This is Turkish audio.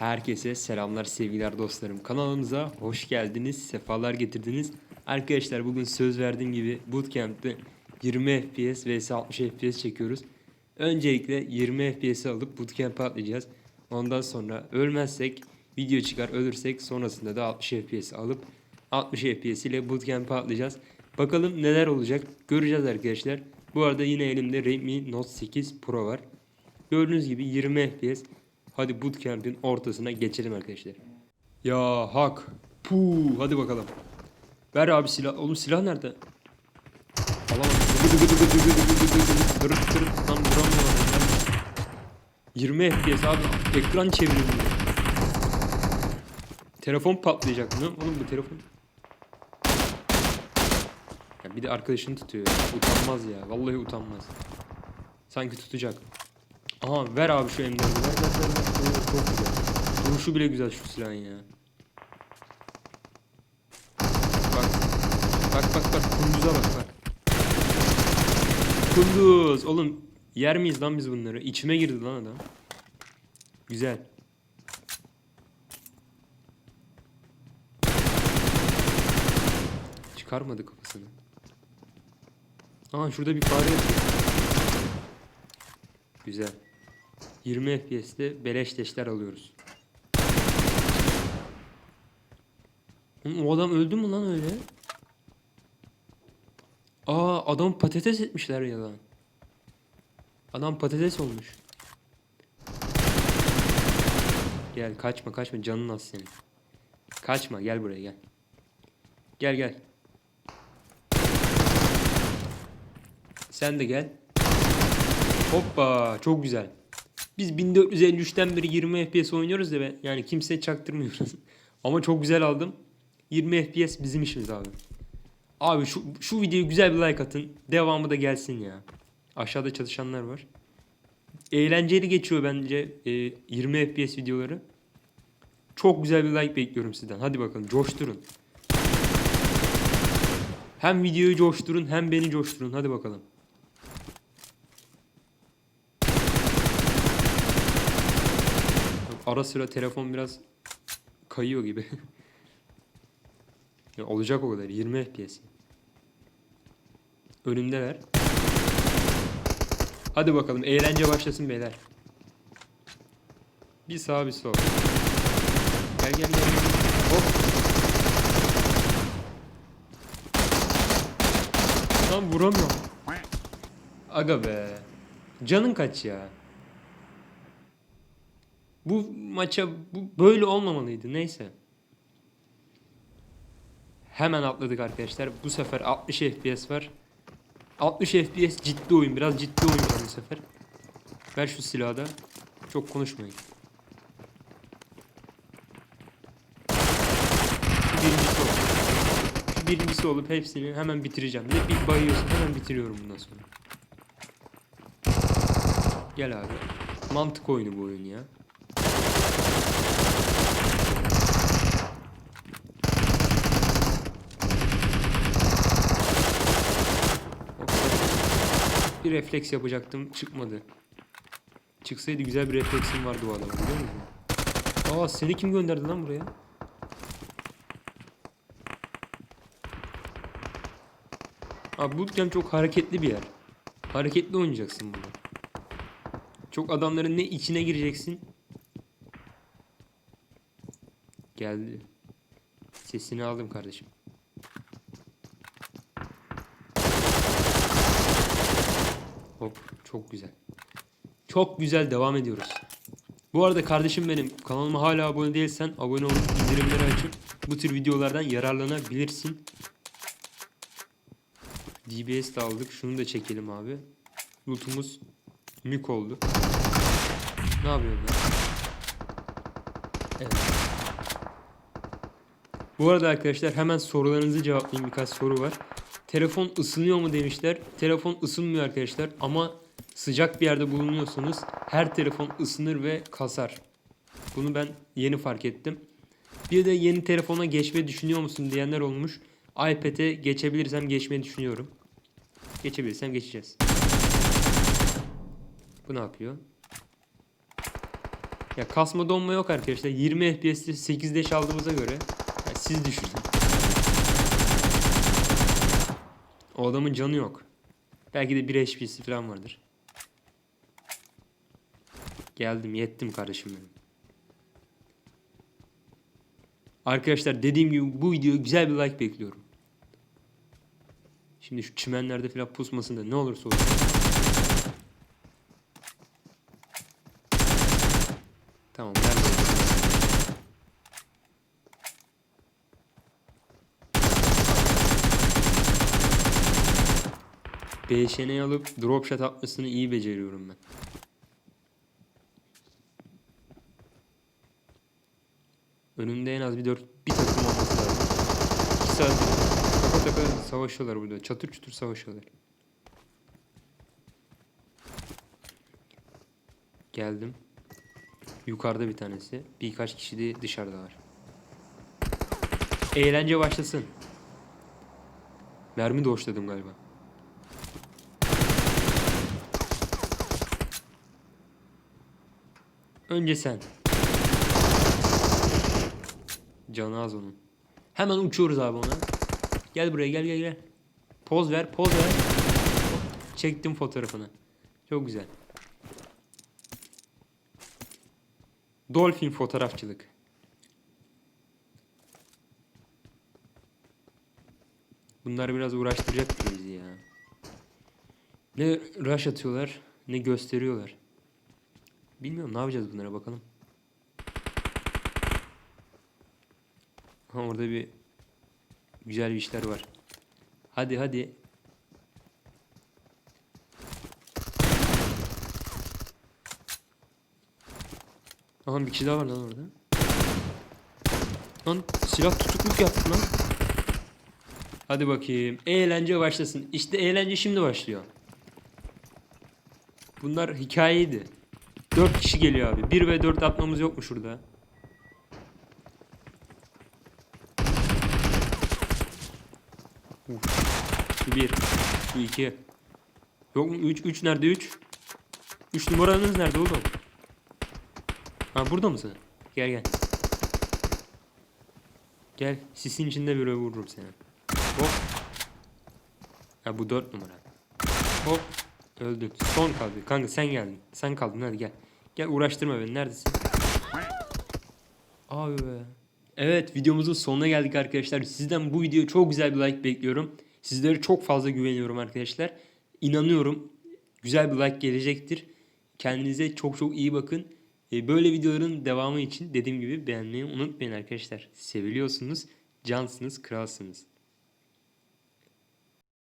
Herkese selamlar sevgiler dostlarım. Kanalımıza hoş geldiniz, sefalar getirdiniz. Arkadaşlar bugün söz verdiğim gibi Bootcamp'te 20 FPS vs 60 FPS çekiyoruz. Öncelikle 20 FPS'i alıp Bootcamp'e atlayacağız. Ondan sonra ölmezsek video çıkar, ölürsek sonrasında da 60 FPS alıp 60 FPS ile Bootcamp'e atlayacağız. Bakalım neler olacak göreceğiz arkadaşlar. Bu arada yine elimde Redmi Note 8 Pro var. Gördüğünüz gibi 20 FPS. Hadi bootcamp'in ortasına geçelim arkadaşlar. Ya hak. Puu hadi bakalım. Ver abi silah. Oğlum silah nerede? Alamadım. Dırıt dırıt. Tam vuramıyorum. ben. 20 FPS abi. Ekran çeviriyorum. Telefon patlayacak mı? Oğlum bu telefon. Ya bir de arkadaşını tutuyor. Utanmaz ya. Vallahi utanmaz. Sanki tutacak. Aha ver abi şu M4'ü. Ver güzel. Duruşu bile güzel şu silahın ya. Bak. Bak bak bak. Kunduz'a bak bak. Kunduz. Oğlum yer miyiz lan biz bunları? İçime girdi lan adam. Güzel. Çıkarmadı kafasını. Aa şurada bir fare yatıyor. Güzel. 20 FPS'te beleş teşler alıyoruz. O adam öldü mü lan öyle? Aa adam patates etmişler ya lan. Adam patates olmuş. Gel kaçma kaçma canın az senin. Kaçma gel buraya gel. Gel gel. Sen de gel. Hoppa çok güzel. Biz 1453'ten beri 20 FPS oynuyoruz da be. Yani kimseye çaktırmıyoruz. Ama çok güzel aldım. 20 FPS bizim işimiz abi. Abi şu, şu videoya güzel bir like atın. Devamı da gelsin ya. Aşağıda çalışanlar var. Eğlenceli geçiyor bence e, 20 FPS videoları. Çok güzel bir like bekliyorum sizden. Hadi bakalım coşturun. Hem videoyu coşturun hem beni coşturun. Hadi bakalım. Ara sıra telefon biraz kayıyor gibi. ya olacak o kadar. 20 FPS. Önümdeler. Hadi bakalım eğlence başlasın beyler. Bir sağ bir sol. Gel gel gel. Hop. Lan vuramıyorum. Aga be. Canın kaç ya? Bu maça bu böyle olmamalıydı. Neyse. Hemen atladık arkadaşlar. Bu sefer 60 FPS var. 60 FPS ciddi oyun. Biraz ciddi oyun bu sefer. Ver şu silahı da. Çok konuşmayın. Birincisi olup. Birincisi olup hepsini hemen bitireceğim. Ne bir bayıyorsun hemen bitiriyorum bundan sonra. Gel abi. Mantık oyunu bu oyun ya. Bir refleks yapacaktım çıkmadı. Çıksaydı güzel bir refleksim vardı o adamın biliyor musun? Aa seni kim gönderdi lan buraya? Abi bootcamp çok hareketli bir yer. Hareketli oynayacaksın burada. Çok adamların ne içine gireceksin. Geldi. Sesini aldım kardeşim. Hop çok güzel. Çok güzel devam ediyoruz. Bu arada kardeşim benim kanalıma hala abone değilsen abone olup bildirimleri açıp bu tür videolardan yararlanabilirsin. DBS de aldık. Şunu da çekelim abi. Lootumuz mük oldu. Ne yapıyorsun lan? Evet. Bu arada arkadaşlar hemen sorularınızı cevaplayayım. Birkaç soru var. Telefon ısınıyor mu demişler. Telefon ısınmıyor arkadaşlar ama sıcak bir yerde bulunuyorsanız her telefon ısınır ve kasar. Bunu ben yeni fark ettim. Bir de yeni telefona geçmeyi düşünüyor musun diyenler olmuş. iPad'e geçebilirsem geçmeyi düşünüyorum. Geçebilirsem geçeceğiz. Bu ne yapıyor? Ya kasma donma yok arkadaşlar. 20 FPS'te 8 deş aldığımıza göre ya siz düşünün. O adamın canı yok. Belki de 1 HP'si falan vardır. Geldim yettim kardeşim benim. Arkadaşlar dediğim gibi bu videoya güzel bir like bekliyorum. Şimdi şu çimenlerde falan pusmasın da ne olursa olsun. Tamam ben de- BŞN'yi alıp drop shot atmasını iyi beceriyorum ben. Önümde en az bir dört bir takım olması lazım. İki saat taka savaşıyorlar burada. Çatır çutur savaşıyorlar. Geldim. Yukarıda bir tanesi. Birkaç kişi de dışarıda var. Eğlence başlasın. Mermi doşladım galiba. Önce sen. Canı az onun. Hemen uçuyoruz abi ona. Gel buraya gel gel gel. Poz ver poz ver. Çektim fotoğrafını. Çok güzel. Dolphin fotoğrafçılık. Bunlar biraz uğraştıracak bizi ya. Ne rush atıyorlar ne gösteriyorlar. Bilmiyorum ne yapacağız bunlara bakalım. Orada bir güzel bir işler var. Hadi hadi. Aha bir kişi daha var lan orada. Lan silah tutukluk yaptı lan. Hadi bakayım. Eğlence başlasın. İşte eğlence şimdi başlıyor. Bunlar hikayeydi. 4 kişi geliyor abi. 1 ve 4 atmamız yok mu şurada? Şu 1. Şu 2. Yok mu? 3. 3 nerede 3? 3 numaranız nerede oğlum? Ha burada mısın? Gel gel. Gel. Sisin içinde böyle vururum seni. Hop. Ha bu 4 numara. Hop. Öldün. Son kaldı. Kanka sen geldin. Sen kaldın hadi gel. Gel uğraştırma beni. Neredesin? Abi be. Evet videomuzun sonuna geldik arkadaşlar. Sizden bu videoya çok güzel bir like bekliyorum. Sizlere çok fazla güveniyorum arkadaşlar. İnanıyorum güzel bir like gelecektir. Kendinize çok çok iyi bakın. Ee, Böyle videoların devamı için dediğim gibi beğenmeyi unutmayın arkadaşlar. Seviliyorsunuz, cansınız, kralsınız.